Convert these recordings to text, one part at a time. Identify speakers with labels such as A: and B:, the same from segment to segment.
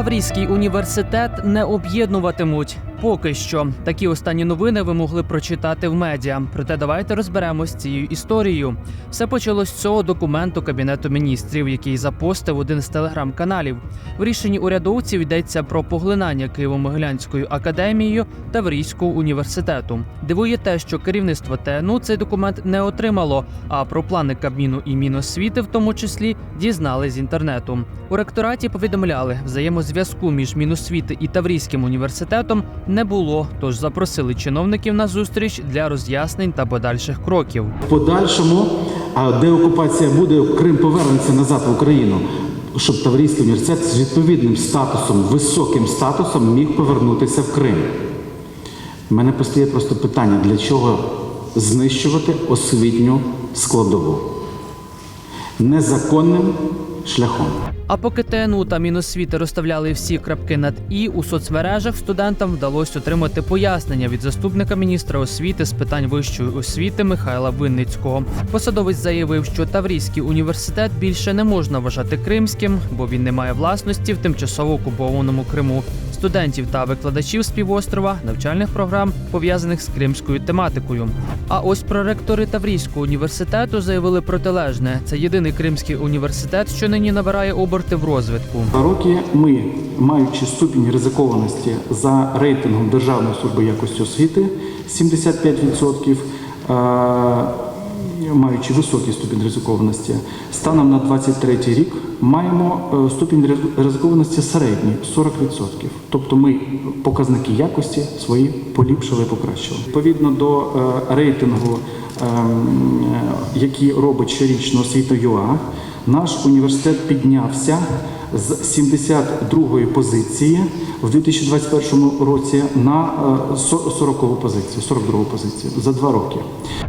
A: Таврійський університет не об'єднуватимуть. Поки що такі останні новини ви могли прочитати в медіа. Проте давайте розберемось з цією історією. Все почалось з цього документу кабінету міністрів, який запостив один з телеграм-каналів. В рішенні урядовців йдеться про поглинання Києво-Могилянською академією Таврійського університету. Дивує те, що керівництво ТНУ цей документ не отримало. А про плани Кабміну і Міносвіти, в тому числі, дізнали з інтернету. У ректораті повідомляли, взаємозв'язку між Міносвіти і Таврійським університетом не було, тож запросили чиновників на зустріч для роз'яснень та подальших кроків.
B: В подальшому, а деокупація буде, Крим повернеться назад в Україну, щоб Таврійський університет з відповідним статусом, високим статусом міг повернутися в Крим. У мене постає просто питання, для чого знищувати освітню складову незаконним шляхом.
A: А поки ТНУ та Міносвіти розставляли всі крапки над і у соцмережах студентам вдалося отримати пояснення від заступника міністра освіти з питань вищої освіти Михайла Винницького. Посадовець заявив, що Таврійський університет більше не можна вважати кримським, бо він не має власності в тимчасово окупованому Криму. Студентів та викладачів з півострова, навчальних програм пов'язаних з кримською тематикою. А ось проректори Таврійського університету заявили протилежне: це єдиний кримський університет, що нині набирає оберти в розвитку.
B: Роки ми, маючи ступінь ризикованості за рейтингом Державної служби якості освіти 75%, е, маючи високий ступінь ризикованості, станом на 23 рік маємо е, ступінь ризикованості середній 40%. Тобто ми показники якості свої поліпшили, покращили. Відповідно до е, рейтингу, ем, е, який робить щорічно освіта ЮА, наш університет піднявся з 72-ї позиції в 2021 році на е, со- 40-ту позицію, 42-ту позицію за два роки.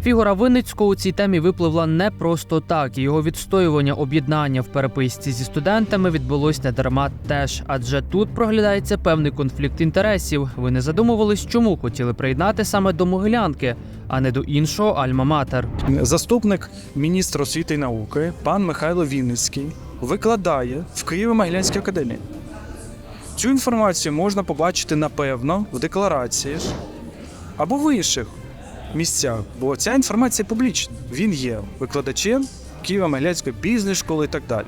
A: Фігура Винницького у цій темі випливла не просто так. Його відстоювання об'єднання в переписці зі студентами відбулось не дарма теж, адже тут проглядається певний конфлікт інтересів. Ви не задумувались, чому хотіли приєднати саме до Могилянки, а не до іншого Альма-Матер.
C: Заступник міністра освіти і науки пан Михайло Вінницький викладає в Києво-Могилянській академії. Цю інформацію можна побачити напевно в декларації або в інших місцях, бо ця інформація публічна. Він є викладачем Києво-Могилянської бізнес-школи і так далі.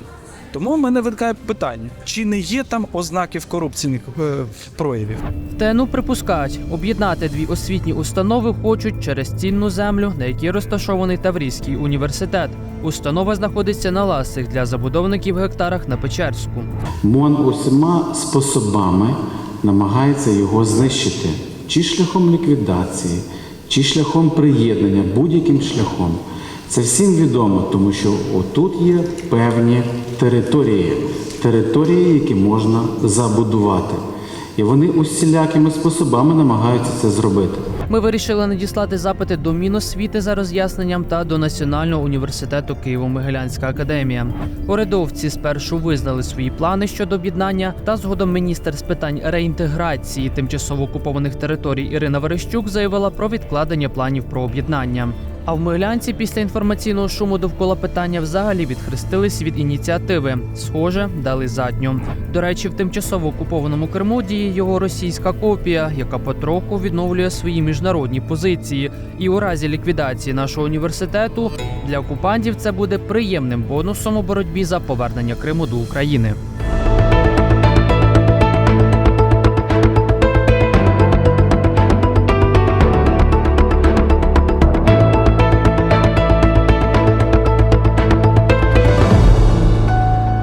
C: Тому в мене виникає питання: чи не є там ознаків корупційних е, проявів?
A: В ТНУ припускають, об'єднати дві освітні установи хочуть через цінну землю, на якій розташований Таврійський університет. Установа знаходиться на ласих для забудовників гектарах на Печерську.
B: МОН усіма способами намагається його знищити, чи шляхом ліквідації, чи шляхом приєднання, будь-яким шляхом. Це всім відомо, тому що отут є певні території, території, які можна забудувати. І вони усілякими способами намагаються це зробити.
A: Ми вирішили надіслати запити до Міносвіти за роз'ясненням та до Національного університету Києво-Могилянська академія. Урядовці спершу визнали свої плани щодо об'єднання, та згодом міністр з питань реінтеграції тимчасово окупованих територій Ірина Верещук заявила про відкладення планів про об'єднання. А в Могилянці після інформаційного шуму довкола питання взагалі відхрестились від ініціативи. Схоже, дали задню. До речі, в тимчасово окупованому Криму діє його російська копія, яка потроху відновлює свої міжнародні позиції. І у разі ліквідації нашого університету для окупантів це буде приємним бонусом у боротьбі за повернення Криму до України.